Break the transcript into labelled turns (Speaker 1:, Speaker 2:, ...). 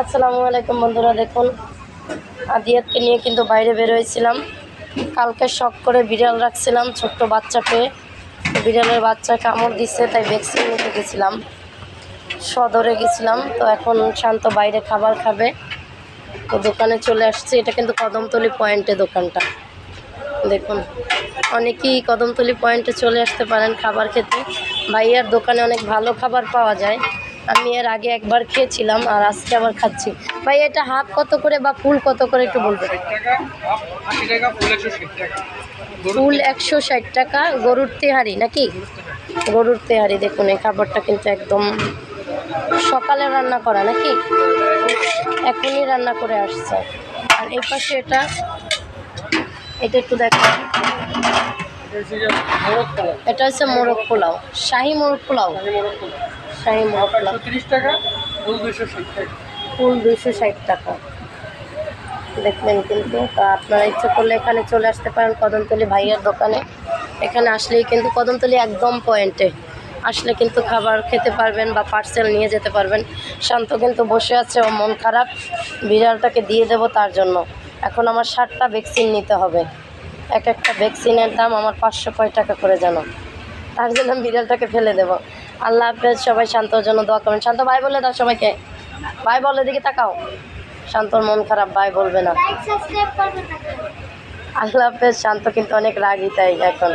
Speaker 1: আসসালামু আলাইকুম বন্ধুরা, দেখুন, আদিয়াতকে নিয়ে কিন্তু বাইরে বের হয়েছিলাম। কালকে শখ করে বিড়াল রাখছিলাম, ছোট্ট বাচ্চা পেয়ে বিড়ালের বাচ্চা কামড় দিচ্ছে, তাই ভ্যাকসিন নিতে গেছিলাম। সদরে গেছিলাম, তো এখন শান্ত বাইরে খাবার খাবে। তো দোকানে চলে আসছে, এটা কিন্তু কদমতলি পয়েন্টে দোকানটা। দেখুন, অনেকেই কদমতলি পয়েন্টে চলে আসতে পারেন খাবার খেতে। ভাইয়ার দোকানে অনেক ভালো খাবার পাওয়া যায়। আমি এর আগে একবার খেয়েছিলাম আর আজকে আবার খাচ্ছি। ভাই এটা হাফ কত করে বা ফুল কত করে একটু বলবেন?
Speaker 2: গরুর
Speaker 1: ফুল একশো ষাট টাকা গরুর তেহারি নাকি? গরুর তেহারি দেখুন এই খাবারটা কিন্তু একদম সকালে রান্না করা নাকি? এখনই রান্না করে আসছে। আর এই পাশে এটা এটা একটু দেখো এটা হচ্ছে মোরগ পোলাও। শাহি মোরগ পোলাও।
Speaker 2: শাহি মোরগ পোলাও। তিরিশ টাকা ফুল দুশো ষাট টাকা।
Speaker 1: ফুল ষাট টাকা। দেখবেন কিন্তু তা আপনারা ইচ্ছে করলে এখানে চলে আসতে পারেন কদমতলি ভাইয়ের দোকানে। এখানে আসলেই কিন্তু কদমতলি একদম পয়েন্টে। আসলে কিন্তু খাবার খেতে পারবেন বা পার্সেল নিয়ে যেতে পারবেন। শান্ত কিন্তু বসে আছে ও মন খারাপ। বিড়ালটাকে দিয়ে দেবো তার জন্য। এখন আমার ষাটটা ভ্যাকসিন নিতে হবে। এক একটা ভ্যাকসিনের দাম আমার পাঁচশো কয় টাকা করে জানো। তার জন্য আমি বিড়ালটাকে ফেলে দেবো। আল্লাহ হাফেজ সবাই শান্তর জন্য দোয়া করেন শান্ত ভাই বলে দাও সবাইকে। ভাই বলে দিকে তাকাও। শান্তর মন খারাপ ভাই বলবে না। আল্লাহ হাফেজ শান্ত কিন্তু অনেক রাগই তাই এখন।